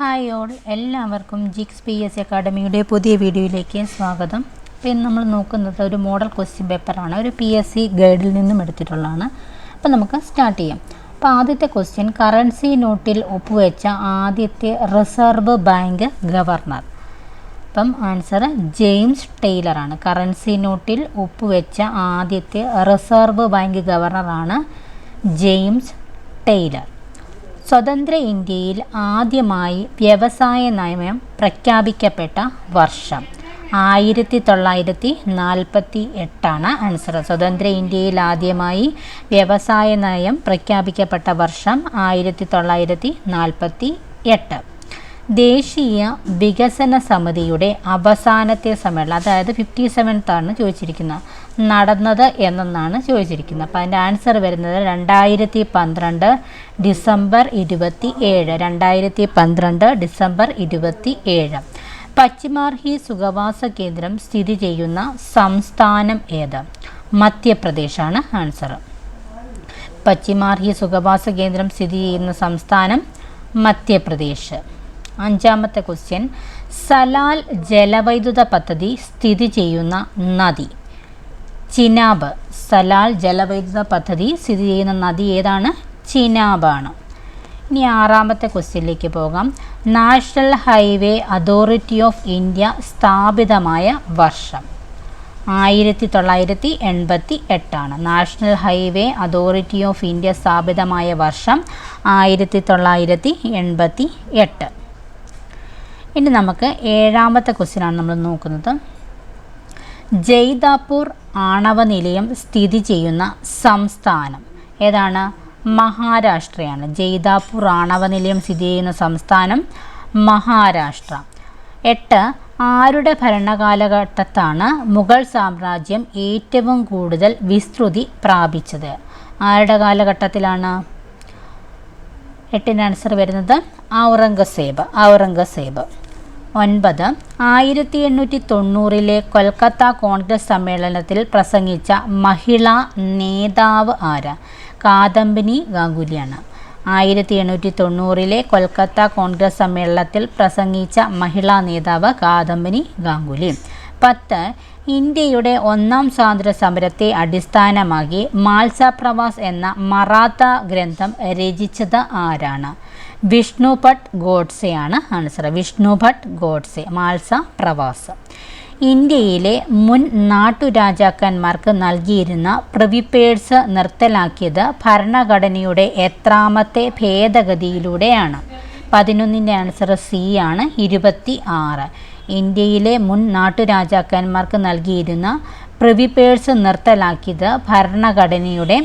Hi all എല്ലാവർക്കും ജിക്സ് P S അക്കാഡമിയുടെ പുതിയ വീഡിയോയിലേക്ക് സ്വാഗതം. അപ്പോൾ ഇന്ന് നമ്മൾ നോക്കുന്നത് ഒരു മോഡൽ ക്വസ്റ്റ്യൻ പേപ്പറാണ്. ഒരു പി എസ് സി ഗൈഡിൽ നിന്നും എടുത്തിട്ടുള്ളതാണ്. അപ്പോൾ നമുക്ക് സ്റ്റാർട്ട് ചെയ്യാം. അപ്പോൾ ആദ്യത്തെ ക്വസ്റ്റ്യൻ കറൻസി നോട്ടിൽ ഒപ്പുവെച്ച ആദ്യത്തെ റിസർവ് ബാങ്ക് ഗവർണർ. അപ്പം ആൻസർ ജെയിംസ് ടെയ്ലറാണ്. കറൻസി നോട്ടിൽ ഒപ്പുവെച്ച ആദ്യത്തെ റിസർവ് ബാങ്ക് ഗവർണറാണ് ജെയിംസ് ടെയ്ലർ. സ്വതന്ത്ര ഇന്ത്യയിൽ ആദ്യമായി വ്യവസായ നയം പ്രഖ്യാപിക്കപ്പെട്ട വർഷം ആയിരത്തി തൊള്ളായിരത്തി നാൽപ്പത്തി എട്ടാണ് ആൻസർ. സ്വതന്ത്ര ഇന്ത്യയിൽ ആദ്യമായി വ്യവസായ നയം പ്രഖ്യാപിക്കപ്പെട്ട വർഷം ആയിരത്തി തൊള്ളായിരത്തി നാൽപ്പത്തി എട്ട് ദേശീയ വികസന സമിതിയുടെ അവസാനത്തെ സമ്മേളനം അതായത് ഫിഫ്റ്റി സെവൻത്താണ് ചോദിച്ചിരിക്കുന്നത്. നടന്നത് എന്നൊന്നാണ് ചോദിച്ചിരിക്കുന്നത്. അപ്പോൾ അതിന്റെ ആൻസർ വരുന്നത് രണ്ടായിരത്തി പന്ത്രണ്ട് ഡിസംബർ ഇരുപത്തി ഏഴ് രണ്ടായിരത്തി പന്ത്രണ്ട് ഡിസംബർ ഇരുപത്തി ഏഴ് പശ്ചിമാർഹി സുഖവാസ കേന്ദ്രം സ്ഥിതി ചെയ്യുന്ന സംസ്ഥാനം ഏത്? മധ്യപ്രദേശാണ് ആൻസർ. പശ്ചിമാർഹി സുഖവാസ കേന്ദ്രം സ്ഥിതി ചെയ്യുന്ന സംസ്ഥാനം മധ്യപ്രദേശ്. അഞ്ചാമത്തെ ക്വസ്റ്റ്യൻ. സലാൽ ജലവൈദ്യുത പദ്ധതി സ്ഥിതി ചെയ്യുന്ന നദി. ചിനാബ്. സലാൽ ജലവൈദ്യുത പദ്ധതി സ്ഥിതി ചെയ്യുന്ന നദി ഏതാണ്? ചിനാബാണ്. ഇനി ആറാമത്തെ ക്വസ്റ്റ്യനിലേക്ക് പോകാം. National highway authority of India സ്ഥാപിതമായ വർഷം. ആയിരത്തി തൊള്ളായിരത്തി എൺപത്തി എട്ടാണ് national highway authority of India സ്ഥാപിതമായ വർഷം ആയിരത്തി തൊള്ളായിരത്തി എൺപത്തി എട്ട് ഇനി നമുക്ക് ഏഴാമത്തെ ക്വസ്റ്റ്യനാണ് നമ്മൾ നോക്കുന്നത്. ജയ്താപൂർ ആണവ നിലയം സ്ഥിതി ചെയ്യുന്ന സംസ്ഥാനം. ഏതാണ്? മഹാരാഷ്ട്രയാണ്. ജയ്താപൂർ ആണവ നിലയം സ്ഥിതി ചെയ്യുന്ന സംസ്ഥാനം മഹാരാഷ്ട്ര. എട്ട് ആരുടെ ഭരണകാലഘട്ടത്താണ് മുഗൾ സാമ്രാജ്യം ഏറ്റവും കൂടുതൽ വിസ്തൃതി പ്രാപിച്ചത്? ആരുടെ കാലഘട്ടത്തിലാണ്? എട്ടിന്റെ ആൻസർ വരുന്നത് ഔറംഗസേബ്. ഔറംഗസേബ്. ഒൻപത് ആയിരത്തി എണ്ണൂറ്റി തൊണ്ണൂറിലെ കൊൽക്കത്ത കോൺഗ്രസ് സമ്മേളനത്തിൽ പ്രസംഗിച്ച മഹിളാ നേതാവ് ആര്? കാദംബിനി ഗാംഗുലിയാണ്. ആയിരത്തി എണ്ണൂറ്റി തൊണ്ണൂറിലെ കൊൽക്കത്ത കോൺഗ്രസ് സമ്മേളനത്തിൽ പ്രസംഗിച്ച മഹിളാ നേതാവ് കാദംബിനി ഗാംഗുലി. പത്ത് ഇന്ത്യയുടെ ഒന്നാം സ്വാതന്ത്ര്യ സമരത്തെ അടിസ്ഥാനമാക്കി മാൽസ പ്രവാസ് എന്ന മറാത്ത ഗ്രന്ഥം രചിച്ചത് ആരാണ്? വിഷ്ണു ഭട്ട് ഗോഡ്സെയാണ് ആൻസർ വിഷ്ണു ഭട്ട് ഗോഡ്സെ മാൽസ പ്രവാസ്. ഇന്ത്യയിലെ മുൻ നാട്ടുരാജാക്കന്മാർക്ക് നൽകിയിരുന്ന പ്രിവിപ്പേഴ്സ് നിർത്തലാക്കിയത് ഭരണഘടനയുടെ എത്രാമത്തെ ഭേദഗതിയിലൂടെയാണ്. പതിനൊന്നിന്റെ ആൻസർ സി ആണ് ഇരുപത്തി ആറ് ഇന്ത്യയിലെ മുൻ നാട്ടുരാജാക്കന്മാർക്ക് നൽകിയിരുന്ന പ്രിവിപ്പേഴ്സ് നിർത്തലാക്കിയത് ഭരണഘടനയുടെ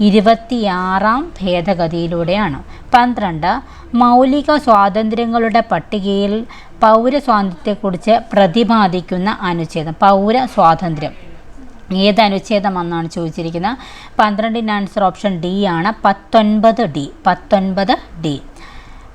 ഇരുപത്തിയാറാം ഭേദഗതിയിലൂടെയാണ്. പന്ത്രണ്ട് മൗലിക സ്വാതന്ത്ര്യങ്ങളുടെ പട്ടികയിൽ പൗരസ്വാതന്ത്ര്യത്തെക്കുറിച്ച് പ്രതിപാദിക്കുന്ന അനുച്ഛേദം പൗര സ്വാതന്ത്ര്യം ഏത് അനുച്ഛേദമെന്നാണ് ചോദിച്ചിരിക്കുന്നത്? പന്ത്രണ്ടിന്റെ ആൻസർ ഓപ്ഷൻ ഡി ആണ് പത്തൊൻപത് ഡി പത്തൊൻപത് ഡി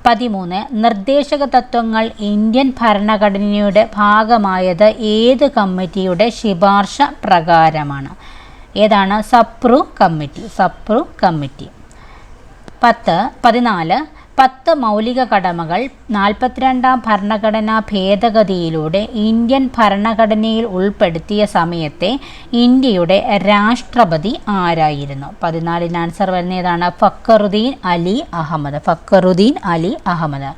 പതിമൂന്ന് നിർദ്ദേശക തത്വങ്ങൾ ഇന്ത്യൻ ഭരണഘടനയുടെ ഭാഗമായത് ഏത് കമ്മിറ്റിയുടെ ശുപാർശ പ്രകാരമാണ്? ഏതാണ്? Sapru committee Sapru committee. പത്ത് പതിനാല് പത്ത് മൗലിക കടമകൾ നാൽപ്പത്തിരണ്ടാം ഭരണഘടനാ ഭേദഗതിയിലൂടെ ഇന്ത്യൻ ഭരണഘടനയിൽ ഉൾപ്പെടുത്തിയ സമയത്തെ ഇന്ത്യയുടെ രാഷ്ട്രപതി ആരായിരുന്നു? പതിനാലിന് ആൻസർ വരുന്ന ഏതാണ്? Fakhruddin Ali Ahmed Fakhruddin Ali Ahmed.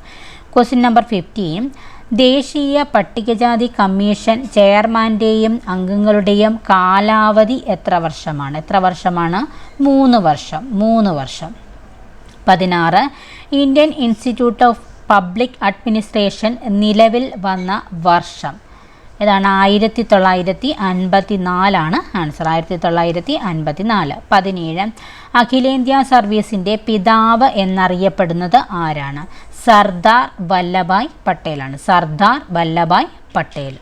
Question number fifteen ദേശീയ പട്ടികജാതി കമ്മീഷൻ ചെയർമാന്റെയും അംഗങ്ങളുടെയും കാലാവധി എത്ര വർഷമാണ്? എത്ര വർഷമാണ്? മൂന്ന് വർഷം. മൂന്ന് വർഷം. പതിനാറ്. Indian institute of public administration നിലവിൽ വന്ന വർഷം. ഇതാണ് ആയിരത്തി തൊള്ളായിരത്തി അൻപത്തി നാലാണ് ആൻസർ. ആയിരത്തി തൊള്ളായിരത്തി അൻപത്തി നാല് പതിനേഴ്. അഖിലേന്ത്യാ സർവീസിന്റെ പിതാവ് എന്നറിയപ്പെടുന്നത് ആരാണ്? സർദാർ വല്ലഭായ് പട്ടേലാണ്. സർദാർ വല്ലഭായ് പട്ടേൽ.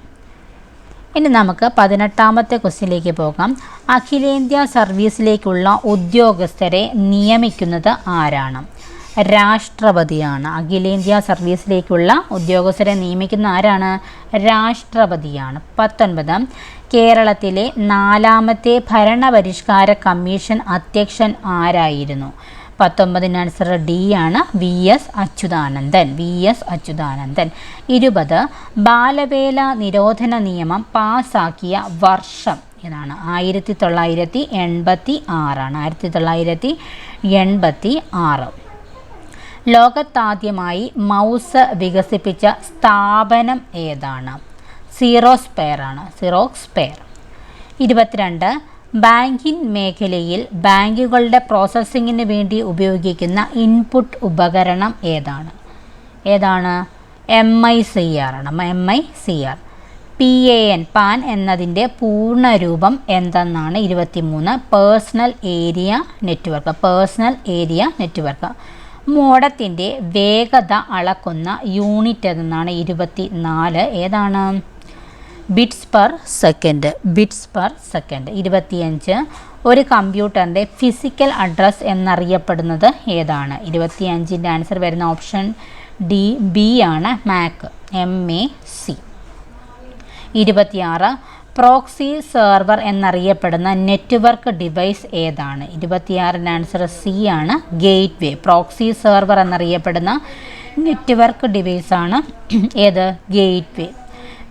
ഇനി നമുക്ക് പതിനെട്ടാമത്തെ ക്വസ്റ്റ്യനിലേക്ക് പോകാം. അഖിലേന്ത്യാ സർവീസിലേക്കുള്ള ഉദ്യോഗസ്ഥരെ നിയമിക്കുന്നത് ആരാണ്? രാഷ്ട്രപതിയാണ്. അഖിലേന്ത്യാ സർവീസിലേക്കുള്ള ഉദ്യോഗസ്ഥരെ നിയമിക്കുന്ന ആരാണ്? രാഷ്ട്രപതിയാണ്. പത്തൊൻപത്. കേരളത്തിലെ നാലാമത്തെ ഭരണപരിഷ്കാര കമ്മീഷൻ അധ്യക്ഷൻ ആരായിരുന്നു? പത്തൊമ്പതിന് ആൻസർ ഡി ആണ്. V S Achuthanandan. V S Achuthanandan. ഇരുപത് ബാലവേല നിരോധന നിയമം പാസാക്കിയ വർഷം ഇതാണ് ആയിരത്തി തൊള്ളായിരത്തി എൺപത്തി ആറാണ് ആയിരത്തി തൊള്ളായിരത്തി എൺപത്തി ആറ് ലോകത്താദ്യമായി മൗസ് വികസിപ്പിച്ച സ്ഥാപനം ഏതാണ്? സീറോസ്പെയർ ആണ്. സീറോസ്പെയർ ഇരുപത്തിരണ്ട് ബാങ്കിംഗ് മേഖലയിൽ ബാങ്കുകളുടെ പ്രോസസ്സിങ്ങിന് വേണ്ടി ഉപയോഗിക്കുന്ന ഇൻപുട്ട് ഉപകരണം ഏതാണ്? ഏതാണ്? എം ഐ സി ആർ ആണ്. M I C R P A N PAN എന്നതിന്റെ പൂർണരൂപം എന്തെന്നാണ് ഇരുപത്തിമൂന്ന്? Personal area network. Personal area network. മോഡത്തിന്റെ വേഗത അളക്കുന്ന യൂണിറ്റ് എന്നാണ് ഇരുപത്തി നാല് ഏതാണ്? Bits per second bits per second ഇരുപത്തിയഞ്ച്. ഒരു കമ്പ്യൂട്ടറിന്റെ ഫിസിക്കൽ അഡ്രസ്സ് എന്നറിയപ്പെടുന്നത് ഏതാണ്? ഇരുപത്തിയഞ്ചിന്റെ ആൻസർ വരുന്ന ഓപ്ഷൻ ഡി ബി ആണ് മാക്ക് എം എ സി ഇരുപത്തിയാറ്. പ്രോക്സി സെർവർ എന്നറിയപ്പെടുന്ന നെറ്റ്വർക്ക് ഡിവൈസ് ഏതാണ്? ഇരുപത്തിയാറിന്റെ ആൻസർ സി ആണ് ഗേറ്റ് വേ പ്രോക്സി സെർവർ എന്നറിയപ്പെടുന്ന നെറ്റ്വർക്ക് ഡിവൈസാണ് ഏത്? Gateway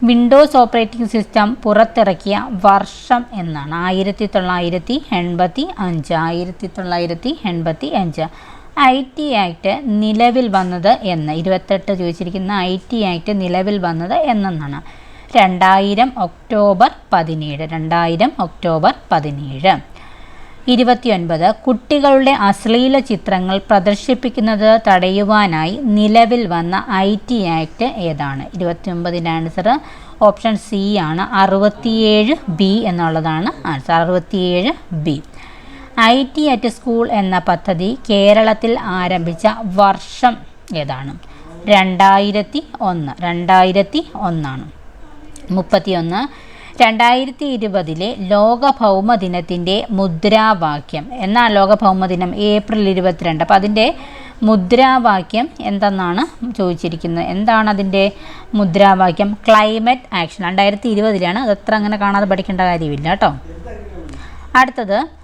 Windows operating system പുറത്തിറക്കിയ വർഷം എന്നാണ്. ആയിരത്തി തൊള്ളായിരത്തി എൺപത്തി അഞ്ച് ആയിരത്തി തൊള്ളായിരത്തി എൺപത്തി അഞ്ച് ഐ ടി ആക്ട് നിലവിൽ വന്നത് എന്ന് ഇരുപത്തെട്ട് ചോദിച്ചിരിക്കുന്ന ഐ ടി ആക്ട് നിലവിൽ വന്നത് എന്നെന്നാണ്. രണ്ടായിരം ഒക്ടോബർ പതിനേഴ് രണ്ടായിരം ഒക്ടോബർ പതിനേഴ്. ഇരുപത്തിയൊൻപത് കുട്ടികളുടെ അശ്ലീല ചിത്രങ്ങൾ പ്രദർശിപ്പിക്കുന്നത് തടയുവാനായി നിലവിൽ വന്ന ഐ ടി ആക്ട് ഏതാണ്? ഇരുപത്തിയൊമ്പതിന്റെ ആൻസർ ഓപ്ഷൻ സി ആണ്. അറുപത്തിയേഴ് ബി എന്നുള്ളതാണ് ആൻസർ. അറുപത്തിയേഴ് B. I T at school എന്ന പദ്ധതി കേരളത്തിൽ ആരംഭിച്ച വർഷം ഏതാണ്? രണ്ടായിരത്തി ഒന്ന്. രണ്ടായിരത്തി ഒന്നാണ്. മുപ്പത്തിയൊന്ന് രണ്ടായിരത്തി ഇരുപതിലെ ലോക ഭൗമ ദിനത്തിന്റെ മുദ്രാവാക്യം. എന്നാ ലോക ഭൗമ ദിനം? ഏപ്രിൽ ഇരുപത്തിരണ്ട്. അപ്പോൾ അതിന്റെ മുദ്രാവാക്യം എന്തെന്നാണ് ചോദിച്ചിരിക്കുന്നത്? എന്താണ് അതിന്റെ മുദ്രാവാക്യം? Climate action. രണ്ടായിരത്തി ഇരുപതിലാണ് അതത്ര അങ്ങനെ കാണാതെ പഠിക്കേണ്ട കാര്യമില്ല കേട്ടോ. അടുത്തത്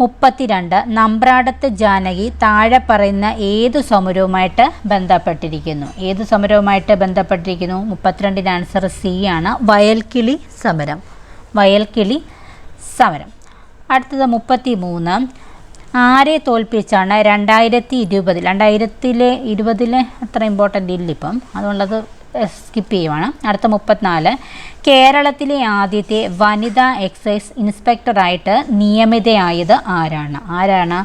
മുപ്പത്തിരണ്ട് നമ്പ്രാടത്ത് ജാനകി താഴെ പറയുന്ന ഏതു സമരവുമായിട്ട് ബന്ധപ്പെട്ടിരിക്കുന്നു? ഏതു സമരവുമായിട്ട് ബന്ധപ്പെട്ടിരിക്കുന്നു? മുപ്പത്തിരണ്ടിന്റെ ആൻസർ സി ആണ്. വയൽക്കിളി സമരം. വയൽക്കിളി സമരം. അടുത്തത് മുപ്പത്തി മൂന്ന് ആരെ തോൽപ്പിച്ചാണ് രണ്ടായിരത്തി ഇരുപതിൽ രണ്ടായിരത്തിലെ ഇരുപതിലെ അത്ര ഇമ്പോർട്ടന്റ് ഇല്ല ഇപ്പം അതുകൊണ്ടത് സ്കിപ്പ് ചെയ്യുവാണ്. അടുത്ത മുപ്പത്തിനാല്. കേരളത്തിലെ ആദ്യത്തെ വനിതാ എക്സൈസ് ഇൻസ്പെക്ടറായിട്ട് നിയമിതയായത് ആരാണ്? ആരാണ്?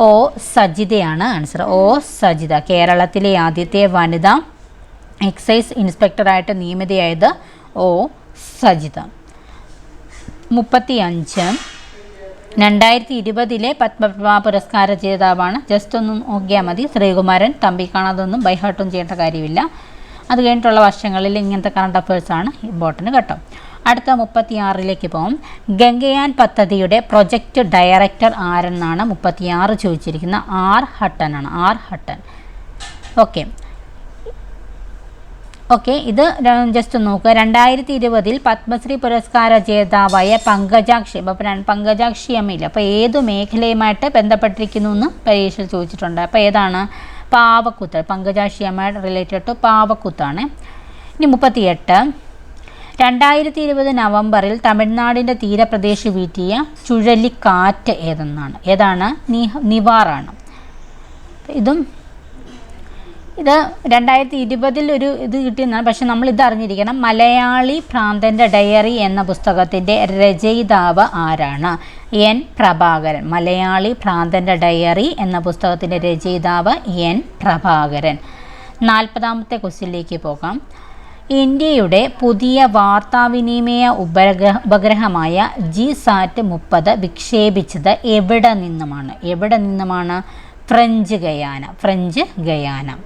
ഓ സജിതയാണ് ആൻസർ. ഓ സജിത. കേരളത്തിലെ ആദ്യത്തെ വനിതാ എക്സൈസ് ഇൻസ്പെക്ടറായിട്ട് നിയമിതയായത് ഓ സജിത. മുപ്പത്തി അഞ്ച് രണ്ടായിരത്തി ഇരുപതിലെ പത്മപ്രഭ പുരസ്കാര ജേതാവാണ്. ജസ്റ്റ് ഒന്നും നോക്കിയാൽ മതി. ശ്രീകുമാരൻ തമ്പി കാണാതൊന്നും ബൈഹാർട്ടും ചെയ്യേണ്ട കാര്യമില്ല. അത് കഴിഞ്ഞിട്ടുള്ള വർഷങ്ങളിൽ ഇങ്ങനത്തെ കറണ്ട് അഫയേഴ്സാണ് ഇമ്പോർട്ടന്റ് കേട്ടോ. അടുത്ത മുപ്പത്തിയാറിലേക്ക് പോകും ഗംഗയാൻ പദ്ധതിയുടെ പ്രൊജക്റ്റ് ഡയറക്ടർ ആരെന്നാണ് മുപ്പത്തിയാറ് ചോദിച്ചിരിക്കുന്ന? ആർ ഹട്ടൻ ആണ്. R Hutton. ഓക്കെ ഓക്കെ ഇത് ജസ്റ്റ് നോക്കുക. രണ്ടായിരത്തി ഇരുപതിൽ പത്മശ്രീ പുരസ്കാര ജേതാവായ പങ്കജാക്ഷി അപ്പം പങ്കജാക്ഷി അമ്മയില്ല? അപ്പോൾ ഏത് മേഖലയുമായിട്ട് ബന്ധപ്പെട്ടിരിക്കുന്നു എന്ന് പരീക്ഷയിൽ ചോദിച്ചിട്ടുണ്ട്. അപ്പോൾ ഏതാണ്? പാവക്കുത്ത് പങ്കജാക്ഷി റിലേറ്റഡ് ടു പാവക്കൂത്താണ്. ഇനി മുപ്പത്തിയെട്ട്. രണ്ടായിരത്തി ഇരുപത് നവംബറിൽ തമിഴ്നാടിന്റെ തീരപ്രദേശ് വീറ്റിയ ചുഴലിക്കാറ്റ് ഏതെന്നാണ്? ഏതാണ്? നിവാറാണ്. ഇതും ഇത് രണ്ടായിരത്തി ഇരുപതിൽ ഒരു ഇത് കിട്ടിയെന്നാണ്. പക്ഷെ നമ്മൾ ഇത് അറിഞ്ഞിരിക്കണം. മലയാളി ഭ്രാന്തന്റെ ഡയറി എന്ന പുസ്തകത്തിന്റെ രചയിതാവ് ആരാണ്? എൻ. പ്രഭാകരൻ മലയാളി ഭ്രാന്തന്റെ ഡയറി എന്ന പുസ്തകത്തിന്റെ രചയിതാവ് എൻ. പ്രഭാകരൻ. നാൽപ്പതാമത്തെ ക്വസ്റ്റ്യനിലേക്ക് പോകാം. ഇന്ത്യയുടെ പുതിയ വാർത്താവിനിമയ ഉപഗ്രഹ ഉപഗ്രഹമായ ജി സാറ്റ് മുപ്പത് വിക്ഷേപിച്ചത് എവിടെ നിന്നുമാണ്? എവിടെ നിന്നുമാണ്? French Guiana French Guiana.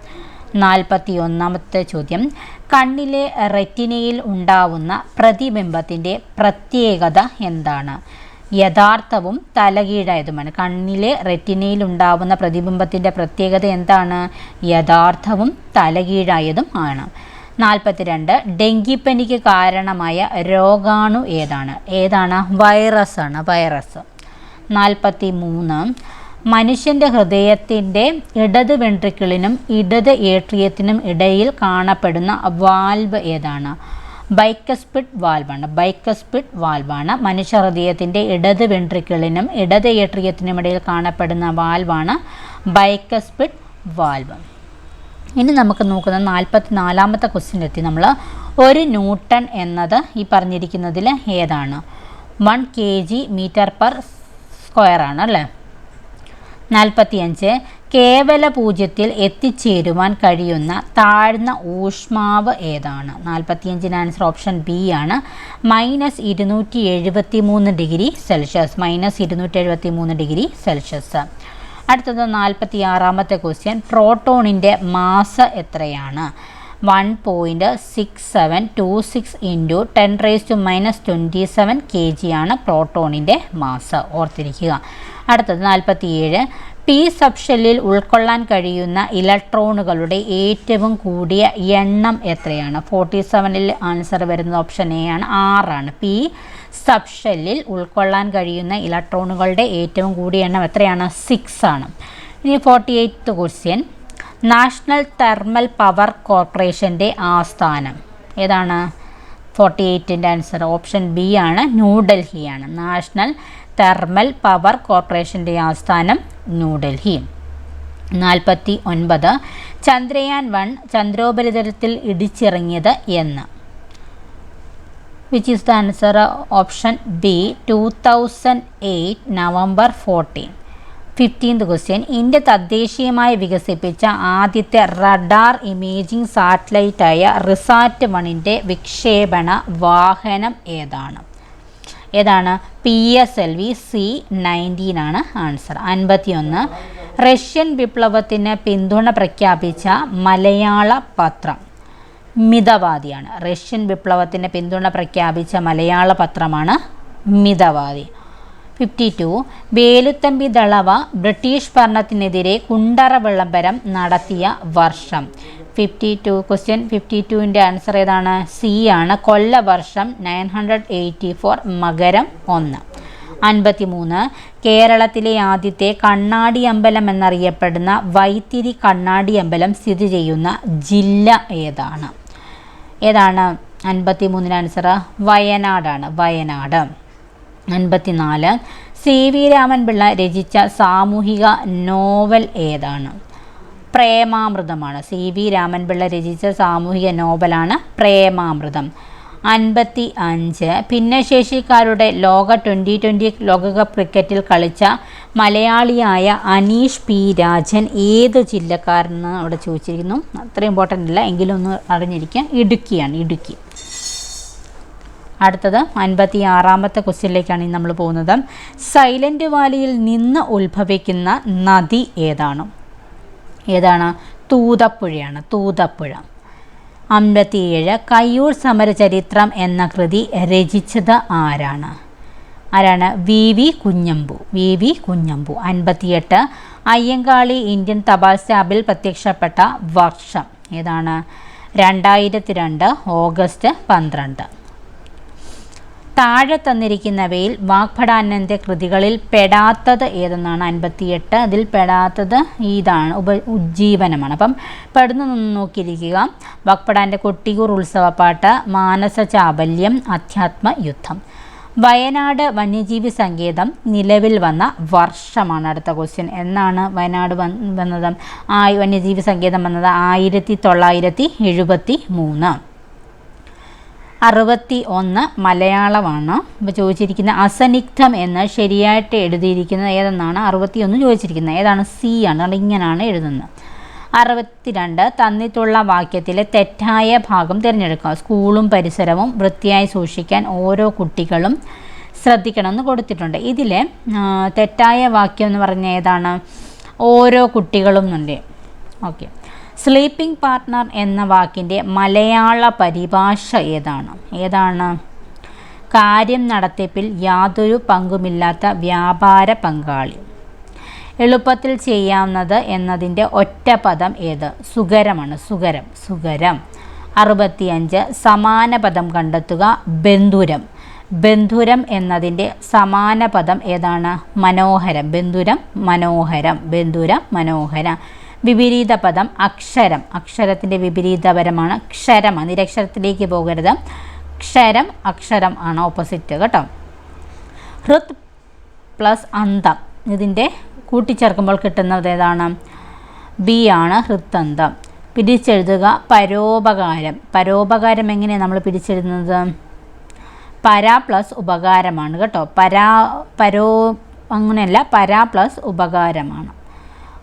നാൽപ്പത്തി ഒന്നാമത്തെ ചോദ്യം. കണ്ണിലെ റെറ്റിനയിൽ ഉണ്ടാവുന്ന പ്രതിബിംബത്തിന്റെ പ്രത്യേകത എന്താണ്? യഥാർത്ഥവും തലകീഴായതുമാണ്. കണ്ണിലെ റെറ്റിനയിൽ ഉണ്ടാവുന്ന പ്രതിബിംബത്തിന്റെ പ്രത്യേകത എന്താണ്? യഥാർത്ഥവും തലകീഴായതും ആണ്. നാൽപ്പത്തിരണ്ട് ഡെങ്കിപ്പനിക്ക് കാരണമായ രോഗാണു ഏതാണ്? ഏതാണ്? വൈറസ് ആണ് വൈറസ്. നാൽപ്പത്തി മൂന്ന് മനുഷ്യന്റെ ഹൃദയത്തിന്റെ ഇടത് വെൻട്രിക്കിളിനും ഇടത് ഏട്രിയത്തിനും ഇടയിൽ കാണപ്പെടുന്ന വാൽവ് ഏതാണ്? ബൈക്കസ്പിഡ് വാൽവാണ്. ബൈക്കസ്പിഡ് വാൽവാണ്. മനുഷ്യ ഹൃദയത്തിന്റെ ഇടത് വെൻട്രിക്കിളിനും ഇടത് ഏട്രിയത്തിനും ഇടയിൽ കാണപ്പെടുന്ന വാൽവാണ് ബൈക്കസ്പിഡ് വാൽവ്. ഇനി നമുക്ക് നോക്കുന്ന നാൽപ്പത്തി നാലാമത്തെ ക്വസ്റ്റ്യൻ എത്തി നമ്മൾ. ഒരു ന്യൂട്ടൺ എന്നത് ഈ പറഞ്ഞിരിക്കുന്നതിൽ ഏതാണ്? One K G metre per square ആണ് അല്ലേ? നാൽപ്പത്തിയഞ്ച്. കേവല പൂജ്യത്തിൽ എത്തിച്ചേരുവാൻ കഴിയുന്ന താഴ്ന്ന ഊഷ്മാവ് ഏതാണ്? നാൽപ്പത്തിയഞ്ചിന് ആൻസർ ഓപ്ഷൻ ബി ആണ്. മൈനസ് ഇരുന്നൂറ്റി എഴുപത്തി മൂന്ന് ഡിഗ്രി സെൽഷ്യസ്. മൈനസ് ഇരുന്നൂറ്റി എഴുപത്തി മൂന്ന് ഡിഗ്രി സെൽഷ്യസ്. അടുത്തത് നാൽപ്പത്തി ആറാമത്തെ ക്വസ്റ്റ്യൻ. പ്രോട്ടോണിന്റെ മാസ് എത്രയാണ്? One point six seven two six into ten raise to minus twenty seven K G ആണ് പ്രോട്ടോണിന്റെ മാസ്. ഓർത്തിരിക്കുക. അടുത്തത് നാൽപ്പത്തിയേഴ് പി സബ്ഷെല്ലിൽ ഉൾക്കൊള്ളാൻ കഴിയുന്ന ഇലക്ട്രോണുകളുടെ ഏറ്റവും കൂടിയ എണ്ണം എത്രയാണ്? ഫോർട്ടി സെവനിൽ ആൻസർ വരുന്ന ഓപ്ഷൻ എ ആണ്. ആറാണ് പി സബ്ഷെല്ലിൽ ഉൾക്കൊള്ളാൻ കഴിയുന്ന ഇലക്ട്രോണുകളുടെ ഏറ്റവും കൂടിയ എണ്ണം എത്രയാണ്? സിക്സ് ആണ്. ഇനി forty eighth question national thermal power കോർപ്പറേഷന്റെ ആസ്ഥാനം. ഏതാണ്? ഫോർട്ടി എയ്റ്റിന്റെ ആൻസർ ഓപ്ഷൻ ബി ആണ്. ന്യൂഡൽഹിയാണ് നാഷണൽ തെർമൽ പവർ കോർപ്പറേഷന്റെ ആസ്ഥാനം. ന്യൂഡൽഹി നാൽപ്പത്തി ഒൻപത് ചന്ദ്രയാൻ വൺ ചന്ദ്രോപരിതലത്തിൽ ഇടിച്ചിറങ്ങിയത് എന്ന്. Which is the answer option B two thousand eight November fourteen fifteenth question India തദ്ദേശീയമായി വികസിപ്പിച്ച ആദ്യത്തെ റഡാർ ഇമേജിംഗ് സാറ്റലൈറ്റായ റിസാറ്റ് വണിന്റെ വിക്ഷേപണ വാഹനം ഏതാണ്? ഏതാണ്? P S L V C nineteen ആണ് ആൻസർ അൻപത്തിയൊന്ന്. റഷ്യൻ വിപ്ലവത്തിന് പിന്തുണ പ്രഖ്യാപിച്ച മലയാള പത്രം മിതവാദിയാണ്. റഷ്യൻ വിപ്ലവത്തിന് പിന്തുണ പ്രഖ്യാപിച്ച മലയാള പത്രമാണ് Mithavadi. Fifty two Veluthampi Dalawa British ഭരണത്തിനെതിരെ Kundara വിളംബരം നടത്തിയ വർഷം. ഫിഫ്റ്റി ടു ക്വസ്റ്റ്യൻ ഫിഫ്റ്റി ടുവിന്റെ ആൻസർ ഏതാണ്? സി ആണ്. കൊല്ലവർഷം നയൻ ഹൺഡ്രഡ് എയ്റ്റി ഫോർ മകരം ഒന്ന്. അൻപത്തി മൂന്ന് കേരളത്തിലെ ആദ്യത്തെ കണ്ണാടി അമ്പലം എന്നറിയപ്പെടുന്ന വൈത്തിരി കണ്ണാടി അമ്പലം സ്ഥിതി ചെയ്യുന്ന ജില്ല ഏതാണ്? ഏതാണ്? അൻപത്തി മൂന്നിന് ആൻസർ വയനാടാണ്. വയനാട്. അൻപത്തിനാല് സി വി രാമൻപിള്ള രചിച്ച സാമൂഹിക നോവൽ ഏതാണ്? പ്രേമാമൃതമാണ്. സി വി രാമൻപിള്ള രചിച്ച സാമൂഹിക നോവലാണ് പ്രേമാമൃതം. അൻപത്തി അഞ്ച് ഭിന്നശേഷിക്കാരുടെ ലോക ട്വന്റി ട്വന്റി ലോകകപ്പ് ക്രിക്കറ്റിൽ കളിച്ച മലയാളിയായ അനീഷ് പി. രാജൻ ഏത് ജില്ലക്കാരനെന്ന് അവിടെ ചോദിച്ചിരിക്കുന്നു. അത്ര ഇമ്പോർട്ടന്റ് അല്ല. എങ്കിലും ഒന്ന് അറിഞ്ഞിരിക്കുക. ഇടുക്കിയാണ്. ഇടുക്കി. അടുത്തത് അൻപത്തി ആറാമത്തെ ക്വസ്റ്റ്യനിലേക്കാണ് നമ്മൾ പോകുന്നത്. സൈലന്റ് വാലിയിൽ നിന്ന് ഉത്ഭവിക്കുന്ന നദി ഏതാണ്? ഏതാണ്? തൂതപ്പുഴയാണ്. തൂതപ്പുഴ. അമ്പത്തിയേഴ് കയ്യൂർ സമരചരിത്രം എന്ന കൃതി രചിച്ചത് ആരാണ്? ആരാണ്? V V Kunhambu. V V Kunhambu. അൻപത്തിയെട്ട് അയ്യങ്കാളി ഇന്ത്യൻ തപാൽ സ്റ്റാമ്പിൽ പ്രത്യക്ഷപ്പെട്ട വർഷം. ഏതാണ്? രണ്ടായിരത്തി രണ്ട് ഓഗസ്റ്റ് പന്ത്രണ്ട്. താഴെ തന്നിരിക്കുന്നവയിൽ വാഗ്ഭടാനന്ദ കൃതികളിൽ പെടാത്തത് ഏതെന്നാണ്? അൻപത്തിയെട്ട്. അതിൽ പെടാത്തത് ഇതാണ്. ഉപ ഉജ്ജീവനമാണ്. അപ്പം പെടുന്നതൊന്ന് നോക്കിയിരിക്കുക. വാഗ്ഭടാന്റെ കൊട്ടിയൂർ ഉത്സവപ്പാട്ട് മാനസ ചാബല്യം അധ്യാത്മ യുദ്ധം വയനാട് വന്യജീവി സങ്കേതം നിലവിൽ വന്ന വർഷമാണ് അടുത്ത ക്വസ്റ്റ്യൻ എന്നാണ് വയനാട് വന്നത്? ആ വന്യജീവി സങ്കേതം വന്നത് ആയിരത്തി തൊള്ളായിരത്തി എഴുപത്തി മൂന്ന്. അറുപത്തി ഒന്ന് മലയാളമാണ്. ഇപ്പോൾ ചോദിച്ചിരിക്കുന്ന അസനിഗ്ധം എന്ന് ശരിയായിട്ട് എഴുതിയിരിക്കുന്നത് ഏതെന്നാണ്? അറുപത്തി ഒന്ന് ചോദിച്ചിരിക്കുന്നത്. ഏതാണ്? സി ആണ്. അല്ലെങ്കിൽ ഇങ്ങനെയാണ് എഴുതുന്നത്. അറുപത്തിരണ്ട് തന്നിട്ടുള്ള വാക്യത്തിലെ തെറ്റായ ഭാഗം തിരഞ്ഞെടുക്കുക. സ്കൂളും പരിസരവും വൃത്തിയായി സൂക്ഷിക്കാൻ ഓരോ കുട്ടികളും ശ്രദ്ധിക്കണമെന്ന് കൊടുത്തിട്ടുണ്ട്. ഇതിലെ തെറ്റായ വാക്യം എന്ന് പറഞ്ഞ ഏതാണ്? ഓരോ കുട്ടികളും എന്നുണ്ട് ഓക്കെ. സ്ലീപ്പിംഗ് പാർട്ട്ണർ എന്ന വാക്കിന്റെ മലയാള പരിഭാഷ ഏതാണ്? ഏതാണ്? കാര്യം നടത്തിപ്പിൽ യാതൊരു പങ്കുമില്ലാത്ത വ്യാപാര പങ്കാളി. എളുപ്പത്തിൽ ചെയ്യാവുന്നത് എന്നതിന്റെ ഒറ്റ പദം ഏത്? സുഗരമാണ് സുഗരം സുഗരം അറുപത്തിയഞ്ച്. സമാന പദം കണ്ടെത്തുക. ബന്ധുരം. ബന്ധുരം എന്നതിന്റെ സമാന പദം ഏതാണ്? മനോഹരം. ബന്ധുരം മനോഹരം. ബന്ധുരം മനോഹരം. വിപരീത പദം അക്ഷരം. അക്ഷരത്തിന്റെ വിപരീതപരമാണ് ക്ഷരം. നിരക്ഷരത്തിലേക്ക് പോകരുത്. ക്ഷരം അക്ഷരം ആണ് ഓപ്പോസിറ്റ് കേട്ടോ. ഹൃത് പ്ലസ് അന്തം. ഇതിന്റെ കൂട്ടിച്ചേർക്കുമ്പോൾ കിട്ടുന്നത് ഏതാണ്? ബി ആണ് ഹൃത്തന്തം പിരിച്ചെഴുതുക പരോപകാരം. പരോപകാരം എങ്ങനെയാണ് നമ്മൾ പിരിച്ചെഴുതുന്നത്? പരാ പ്ലസ് ഉപകാരമാണ് കേട്ടോ. പരാ പരോ അങ്ങനെയല്ല. പരാ പ്ലസ് ഉപകാരമാണ്.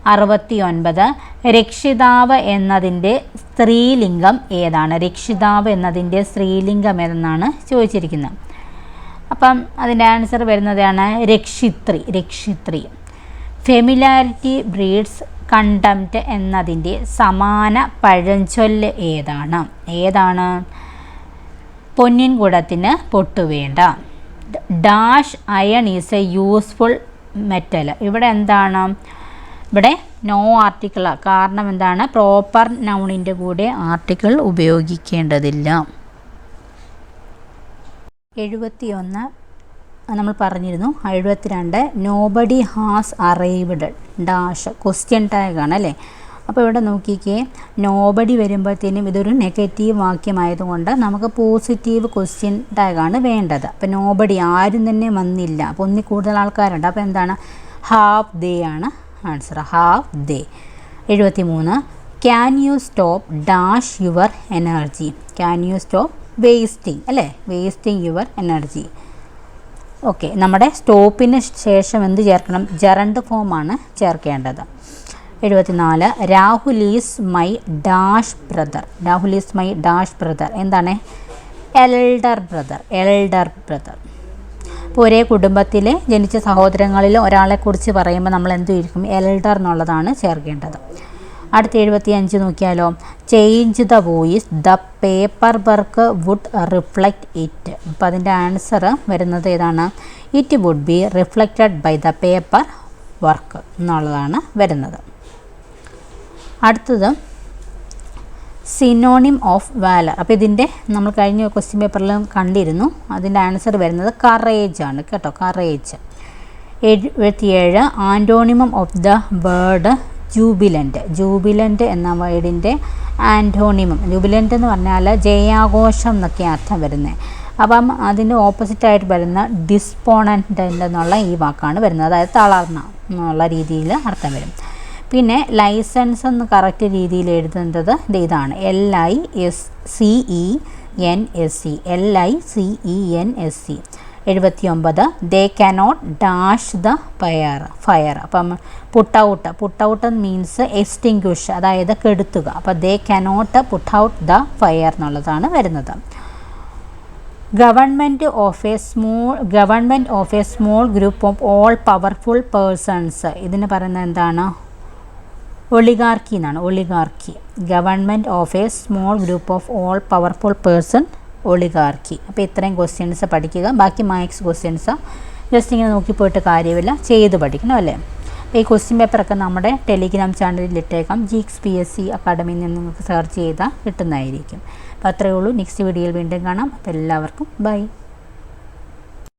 അറുപത്തി ഒൻപത് രക്ഷിതാവ് എന്നതിന്റെ സ്ത്രീലിംഗം ഏതാണ്? രക്ഷിതാവ് എന്നതിന്റെ സ്ത്രീലിംഗം ഏതെന്നാണ് ചോദിച്ചിരിക്കുന്നത്. അപ്പം അതിന്റെ ആൻസർ വരുന്നതാണ് രക്ഷിത്രി രക്ഷിത്രി. ഫെമിലാരിറ്റി ബ്രീഡ്സ് കണ്ടംറ്റ് എന്നതിന്റെ സമാന പഴഞ്ചൊല്ല് ഏതാണ്? ഏതാണ്? പൊന്നിൻ കുടത്തിന് പൊട്ടുവേണ്ട. Dash iron is a useful metal ഇവിടെ എന്താണ്? ഇവിടെ നോ ആർട്ടിക്കിളാണ് കാരണം എന്താണ്? പ്രോപ്പർ നൗണിന്റെ കൂടെ ആർട്ടിക്കിൾ ഉപയോഗിക്കേണ്ടതില്ല. എഴുപത്തി ഒന്ന് നമ്മൾ പറഞ്ഞിരുന്നു. എഴുപത്തിരണ്ട് nobody has arrived dash question ടാഗാണ് അല്ലേ? അപ്പോൾ ഇവിടെ നോക്കിക്കേ നോബഡി വരുമ്പോഴത്തേനും ഇതൊരു നെഗറ്റീവ് വാക്യമായതുകൊണ്ട് നമുക്ക് പോസിറ്റീവ് ക്വസ്റ്റ്യൻ ടാഗാണ് വേണ്ടത്. അപ്പോൾ നോബഡി ആരും തന്നെ വന്നില്ല. അപ്പോൾ ഒന്നിൽ കൂടുതൽ ആൾക്കാരുണ്ട്. അപ്പോൾ എന്താണ്? ഹാഫ് ദേ ആണ്. ആൻസർ ഹാഫ് ദേ എഴുപത്തി മൂന്ന് can you stop dash your energy can you stop wasting അല്ലേ? വേസ്റ്റിംഗ് യുവർ എനർജി ഓക്കെ നമ്മുടെ സ്റ്റോപ്പിന് ശേഷം എന്ത് ചേർക്കണം? ജറണ്ട് ഫോമാണ് ചേർക്കേണ്ടത്. എഴുപത്തിനാല് Rahul is my dash brother Rahul is my dash brother എന്താണ്? എൽഡർ ബ്രദർ എൽഡർ ബ്രദർ ഒരേ കുടുംബത്തിലെ ജനിച്ച സഹോദരങ്ങളിൽ ഒരാളെക്കുറിച്ച് പറയുമ്പോൾ നമ്മൾ എന്തു ചെയ്യും? എൽഡർ എന്നുള്ളതാണ് ചേർക്കേണ്ടത്. അടുത്ത എഴുപത്തി അഞ്ച് നോക്കിയാലോ. Change the voice the paper work would reflect it അപ്പോൾ അതിന്റെ ആൻസർ വരുന്നത് ഏതാണ്? It would be reflected by the paper work എന്നുള്ളതാണ് വരുന്നത്. അടുത്തത് സിനോണിം ഓഫ് വാലർ അപ്പോൾ ഇതിന്റെ നമ്മൾ കഴിഞ്ഞ ക്വസ്റ്റ്യൻ പേപ്പറിലും കണ്ടിരുന്നു. അതിന്റെ ആൻസർ വരുന്നത് കറേജ് ആണ് കേട്ടോ കറേജ് എഴുപത്തിയേഴ് antonym of the word jubilant jubilant എന്ന വേർഡിന്റെ ആന്റോണിമം ജൂബിലന്റ് എന്ന് പറഞ്ഞാൽ ജയാഘോഷം എന്നൊക്കെ അർത്ഥം വരുന്നത് അപ്പം അതിന്റെ ഓപ്പോസിറ്റായിട്ട് വരുന്ന ഡിസ്പോണന്റ് എന്നുള്ള ഈ വാക്കാണ് വരുന്നത്. അതായത് തളർന്ന എന്നുള്ള രീതിയിൽ അർത്ഥം വരും. പിന്നെ ലൈസൻസ് എന്ന് കറക്റ്റ് രീതിയിൽ എഴുതുന്നത് ഇത് ഇതാണ്. L I S C E N S C L I C E N S C എഴുപത്തി ഒമ്പത് they cannot dash the fire fire അപ്പം put out put out means extinguish അതായത് കെടുത്തുക. അപ്പോൾ they cannot put out the fire എന്നുള്ളതാണ് വരുന്നത്. Government of a small government of a small group of all powerful persons ഇതിന് പറയുന്നത് എന്താണ്? Oligarchy എന്നാണ്. Oligarchy government of a small group of all powerful person oligarchy അപ്പോൾ ഇത്രയും questions പഠിക്കുക. ബാക്കി മാത്സ് ക്വസ്റ്റ്യൻസ് ജസ്റ്റ് ഇങ്ങനെ നോക്കിപ്പോയിട്ട് കാര്യമില്ല. ചെയ്ത് പഠിക്കണം അല്ലേ? അപ്പോൾ ഈ ക്വസ്റ്റ്യൻ പേപ്പറൊക്കെ നമ്മുടെ ടെലിഗ്രാം ചാനലിൽ ഇട്ടേക്കാം. ജീക്സ് പി എസ് സി അക്കാഡമിയിൽ നിന്ന് നിങ്ങൾക്ക് സെർച്ച് ചെയ്താൽ കിട്ടുന്നതായിരിക്കും. അപ്പോൾ അത്രയേ ഉള്ളൂ. നെക്സ്റ്റ് വീഡിയോയിൽ വീണ്ടും കാണാം. അപ്പോൾ എല്ലാവർക്കും ബൈ